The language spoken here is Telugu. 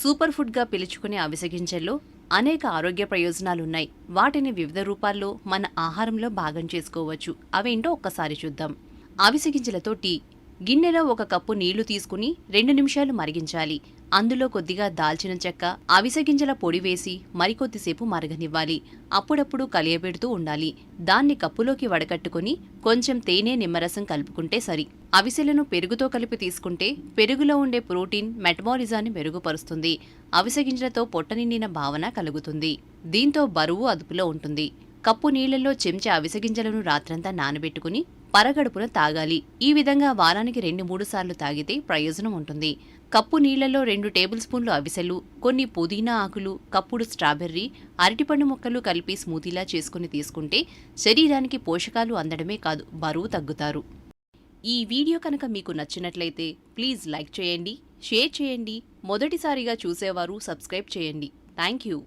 సూపర్ ఫుడ్గా పిలుచుకునే అవిసె గింజల్లో అనేక ఆరోగ్య ప్రయోజనాలున్నాయి. వాటిని వివిధ రూపాల్లో మన ఆహారంలో భాగం చేసుకోవచ్చు. అవేంటో ఒక్కసారి చూద్దాం. అవిసె గింజలతో టీ గిన్నెలో ఒక కప్పు నీళ్ళు తీసుకుని రెండు నిమిషాలు మరిగించాలి. అందులో కొద్దిగా దాల్చిన చెక్క అవిసె గింజల పొడి వేసి మరికొద్దిసేపు మరగనివ్వాలి. అప్పుడప్పుడు కలియబెడుతూ ఉండాలి. దాన్ని కప్పులోకి వడకట్టుకుని కొంచెం తేనె నిమ్మరసం కలుపుకుంటే సరి. అవిసెలను పెరుగుతో కలిపి తీసుకుంటే పెరుగులో ఉండే ప్రోటీన్ మెటబాలిజాన్ని మెరుగుపరుస్తుంది. అవిసె గింజలతో పొట్ట నిండిన భావన కలుగుతుంది. దీంతో బరువు అదుపులో ఉంటుంది. కప్పు నీళ్ళలో చెంచా అవిసె గింజలను రాత్రంతా నానబెట్టుకుని పరగడుపున తాగాలి. ఈ విధంగా వారానికి రెండు మూడు సార్లు తాగితే ప్రయోజనం ఉంటుంది. కప్పు నీళ్ళలో రెండు టేబుల్ స్పూన్లు అవిసెలు కొన్ని పుదీనా ఆకులు కప్పుడు స్ట్రాబెర్రీ అరటిపండు ముక్కలు కలిపి స్మూతీలా చేసుకుని తీసుకుంటే శరీరానికి పోషకాలు అందడమే కాదు బరువు తగ్గుతారు. ఈ వీడియో కనుక మీకు నచ్చినట్లయితే ప్లీజ్ లైక్ చేయండి షేర్ చేయండి మొదటిసారిగా చూసేవారు సబ్స్క్రైబ్ చేయండి. Thank you